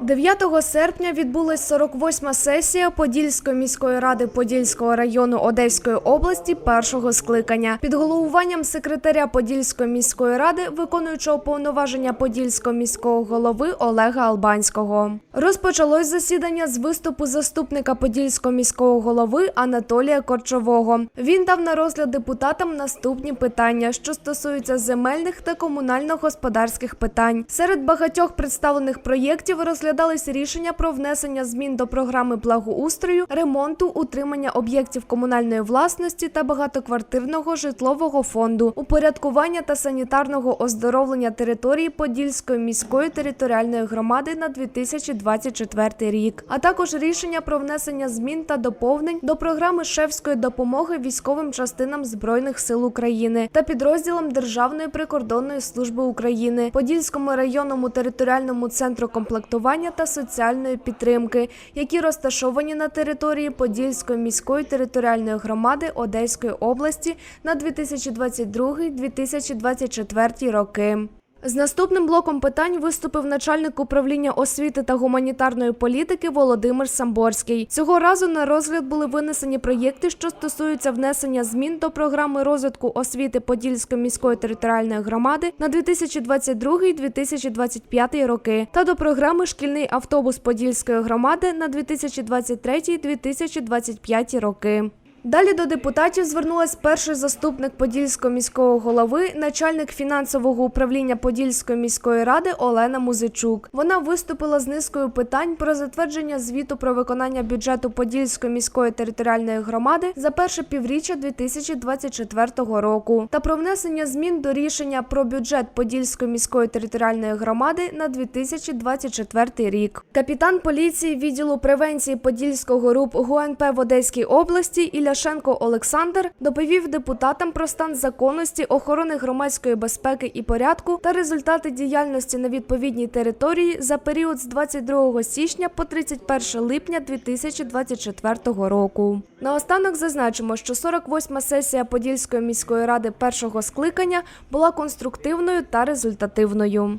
9 серпня відбулась 48-ма сесія Подільської міської ради Подільського району Одеської області першого скликання під головуванням секретаря Подільської міської ради, виконуючого повноваження Подільського міського голови Олега Албанського. Розпочалось засідання з виступу заступника Подільського міського голови Анатолія Корчового. Він дав на розгляд депутатам наступні питання, що стосуються земельних та комунально-господарських питань. Серед багатьох представлених проєктів розглядались рішення про внесення змін до програми благоустрою, ремонту, утримання об'єктів комунальної власності та багатоквартирного житлового фонду, упорядкування та санітарного оздоровлення території Подільської міської територіальної громади на 2024 рік, а також рішення про внесення змін та доповнень до програми шефської допомоги військовим частинам збройних сил України та підрозділам Державної прикордонної служби України, Подільському районному територіальному центру комплектування та соціальної підтримки, які розташовані на території Подільської міської територіальної громади Одеської області на 2022-2024 роки. З наступним блоком питань виступив начальник управління освіти та гуманітарної політики Володимир Самборський. Цього разу на розгляд були винесені проєкти, що стосуються внесення змін до програми розвитку освіти Подільської міської територіальної громади на 2022-2025 роки та до програми Шкільний автобус Подільської громади на 2023-2025 роки. Далі до депутатів звернулась перший заступник Подільського міського голови, начальник фінансового управління Подільської міської ради Олена Музичук. Вона виступила з низкою питань про затвердження звіту про виконання бюджету Подільської міської територіальної громади за перше півріччя 2024 року та про внесення змін до рішення про бюджет Подільської міської територіальної громади на 2024 рік. Капітан поліції відділу превенції Подільського РУП ГУНП в Одеській області Іляшенко Олександр доповів депутатам про стан законності, охорони громадської безпеки і порядку та результати діяльності на відповідній території за період з 22 січня по 31 липня 2024 року. Наостанок зазначимо, що 48-ма сесія Подільської міської ради першого скликання була конструктивною та результативною.